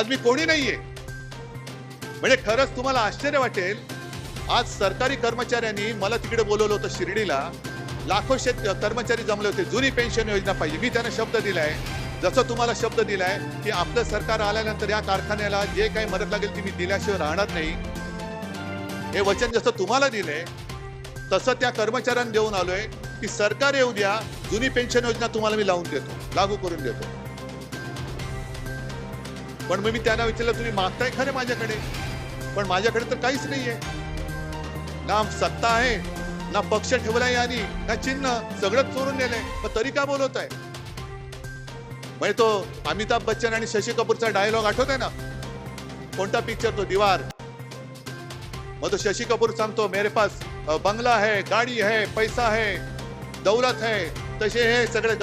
आज मी कोणी नाहीये. म्हणजे खरंच तुम्हाला आश्चर्य वाटेल आज सरकारी कर्मचाऱ्यांनी मला तिकडे बोलवलं होतं शिर्डीला. लाखो शेत कर्मचारी जमले होते. जुनी पेन्शन योजना पाहिजे. मी त्यांना शब्द दिलाय. जसं तुम्हाला शब्द दिलाय की आपलं सरकार आल्यानंतर या कारखान्याला जे काही मदत लागेल ती मी दिल्याशिवाय राहणार नाही. हे वचन जसं तुम्हाला दिलंय तसं त्या कर्मचाऱ्यांना देऊन आलोय की सरकार येऊ द्या जुनी पेन्शन योजना तुम्हाला मी लावून देतो. लागू करून देतो. पण मग मी त्यांना विचारलं तुम्ही मागताय खरे माझ्याकडे? पण माझ्याकडे तर काहीच नाहीये. ना सत्ता आहे ना पक्ष ठेवलाय यांनी ना चिन्ह सगळं चोरून नेलंय. पण तरी का बोलवत आहे म्हणजे तो अमिताभ बच्चन आणि शशी कपूरचा डायलॉग आठवत आहे ना? कोणता पिक्चर तो? दिवार. मग तो शशी कपूर सांगतो मेरे पास बंगला है गाडी है पैसा है दौलत है तसे हे सगळे